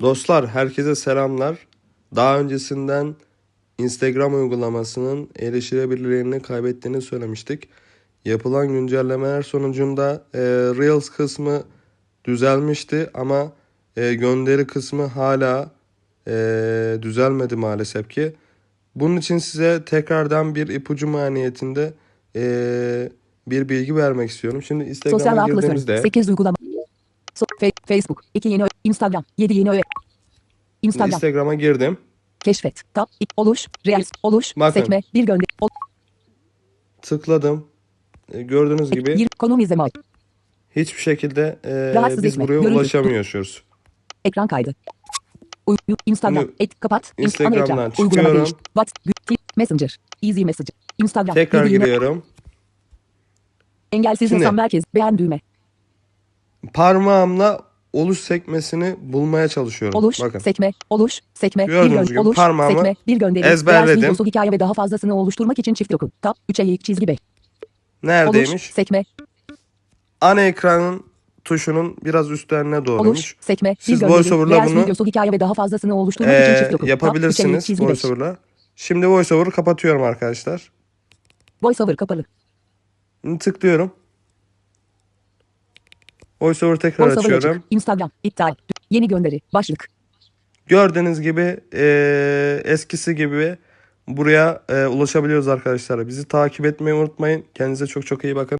Dostlar herkese selamlar. Daha öncesinden Instagram uygulamasının erişilebilirliğini kaybettiğini söylemiştik. Yapılan güncellemeler sonucunda e, Reels kısmı düzelmişti ama e, gönderi kısmı hala e, düzelmedi maalesef ki. Bunun için size tekrardan bir ipucu maniyetinde e, bir bilgi vermek istiyorum. Şimdi Instagram'a girdiğimizde 8 uygulama. Facebook. 2 yeni ö- Instagram. 7 yeni öğe. Instagram. Instagram'a girdim. Keşfet. Tab. Oluş. Reels. Oluş. Bakın. Sekme. Bir gönder. Ol- Tıkladım. E, Gördüğünüz gibi Yir- konum izleme. hiçbir şekilde e, Rahatsız biz etme. buraya Görüntü. ulaşamıyoruz. Ekran kaydı. Uy- Instagram. Şimdi Et kapat. İns- ana Instagram'dan ekran. Uygulama çıkıyorum. değiş. WhatsApp. Messenger. Easy Messenger. Instagram. Tekrar Yedi yeni- giriyorum. Engelsiz Şimdi- hesap merkez. Beğen düğme. Parmağımla oluş sekmesini bulmaya çalışıyorum. Oluş. Bakın. Sekme. Oluş. Sekme. Bir Gördüğünüz gönder. gibi Oluş. parmağımı Sekme. Bir gönderi. ezberledim. Videosu hikaye ve daha fazlasını oluşturmak için çift dokun. Tab. 3'e ilk çizgi 5. Neredeymiş? Oluş. Sekme. Ana ekranın tuşunun biraz üstlerine Oluş, doğruymuş. sekme, Siz bir VoiceOver'la bunu, videosu hikaye ve daha fazlasını oluşturmak için Ee, çift dokun. Yapabilirsiniz çizgi beş. VoiceOver'la. Şimdi VoiceOver'ı kapatıyorum arkadaşlar. VoiceOver kapalı. Tıklıyorum. VoiceOver tekrar VoiceOver açıyorum. açık. Instagram. iptal. Yeni gönderi. Başlık. Gördüğünüz gibi eee, eskisi gibi buraya eee, ulaşabiliyoruz arkadaşlar. Bizi takip etmeyi unutmayın. Kendinize çok çok iyi bakın.